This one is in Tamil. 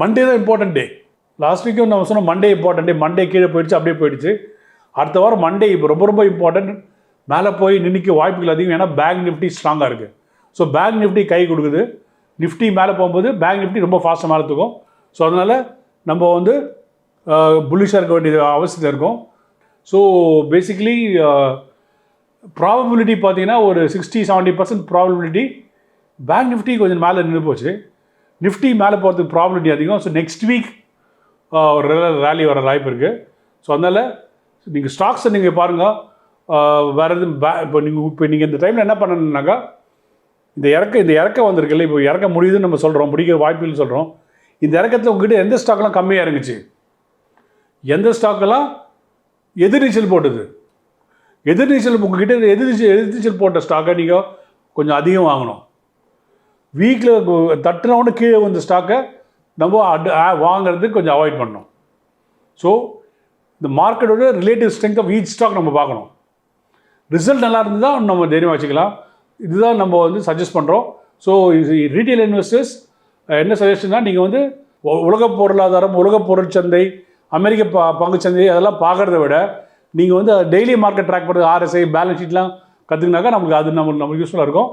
மண்டே தான் இம்பார்ட்டன்ட் டே லாஸ்ட் வீக்கும் நம்ம சொன்னோம் மண்டே இம்பார்ட்டன்ட் டே மண்டே கீழே போயிடுச்சு அப்படியே போயிடுச்சு. அடுத்த வாரம் மண்டே இப்போ ரொம்ப ரொம்ப இம்பார்ட்டன்ட் மேலே போய் நின்றுக்க வாய்ப்புகள் அதிகம் ஏன்னா பேங்க் நிஃப்டி ஸ்ட்ராங்காக இருக்குது ஸோ பேங்க் நிஃப்டி கை கொடுக்குது. நிஃப்டி மேலே போகும்போது பேங்க் நிஃப்டி ரொம்ப ஃபாஸ்ட்டாக மேலே தூக்கும். ஸோ அதனால் நம்ம வந்து புல்லிஷாக இருக்க வேண்டியது அவசியத்தில் இருக்கும். ஸோ பேசிக்கலி ப்ராபபிலிட்டி பார்த்தீங்கன்னா ஒரு sixty seventy percent probability bank Nifty கொஞ்சம் மேலே நின்று போச்சு. நிஃப்டி மேலே போகிறதுக்கு ப்ராபிலிட்டி அதிகம். ஸோ நெக்ஸ்ட் வீக் ஒரு ரேலி வர வாய்ப்பு இருக்குது ஸோ அதனால் நீங்கள் ஸ்டாக்ஸை நீங்கள் பாருங்கள் வேறு எதுவும் பே இப்போ நீங்கள் இப்போ நீங்கள் இந்த டைமில் என்ன பண்ணணுன்னாக்கா இந்த இறக்க இந்த இறக்க வந்திருக்குல்ல இப்போ இறக்க முடியுதுன்னு நம்ம சொல்கிறோம் முடிக்கிற வாய்ப்புன்னு சொல்கிறோம் இந்த இறக்கத்தில் உங்ககிட்ட எந்த ஸ்டாக்லாம் கம்மியாக இருந்துச்சு? எந்த ஸ்டாக்கெல்லாம் எதிர்நீச்சல் போட்டது? எதிர்நீச்சல் உங்ககிட்ட எதிர்நீச்சல் எதிர்நீச்சல் போட்ட ஸ்டாக்கை நீங்கள் கொஞ்சம் அதிகம் வாங்கணும். வீக்கில் தட்டுனவுடனே கீழே வந்த ஸ்டாக்கை நம்ம அட் ஆ- வாங்குறதுக்கு கொஞ்சம் அவாய்ட் பண்ணணும். ஸோ இந்த மார்க்கெட்டோட relative strength of each stock நம்ம பார்க்கணும். ரிசல்ட் நல்லா இருந்து தான் நம்ம தைரியமாக வச்சுக்கலாம். இதுதான் நம்ம வந்து சஜஸ்ட் பண்ணுறோம் ஸோ ரீட்டைல் இன்வெஸ்டர்ஸ் என்ன சஜஷன்னா நீங்கள் வந்து உலக பொருளாதாரம் உலக பொருட்சந்தை அமெரிக்க ப பங்குச்சந்தை அதெல்லாம் பார்க்குறத விட நீங்கள் வந்து டெய்லி மார்க்கெட் ட்ராக் பண்ணுறது ஆர்எஸ்ஐ பேலன்ஸ் ஷீட்லாம் கற்றுக்கினாக்கா நமக்கு அது நம்ம நமக்கு யூஸ்ஃபுல்லாக இருக்கும்.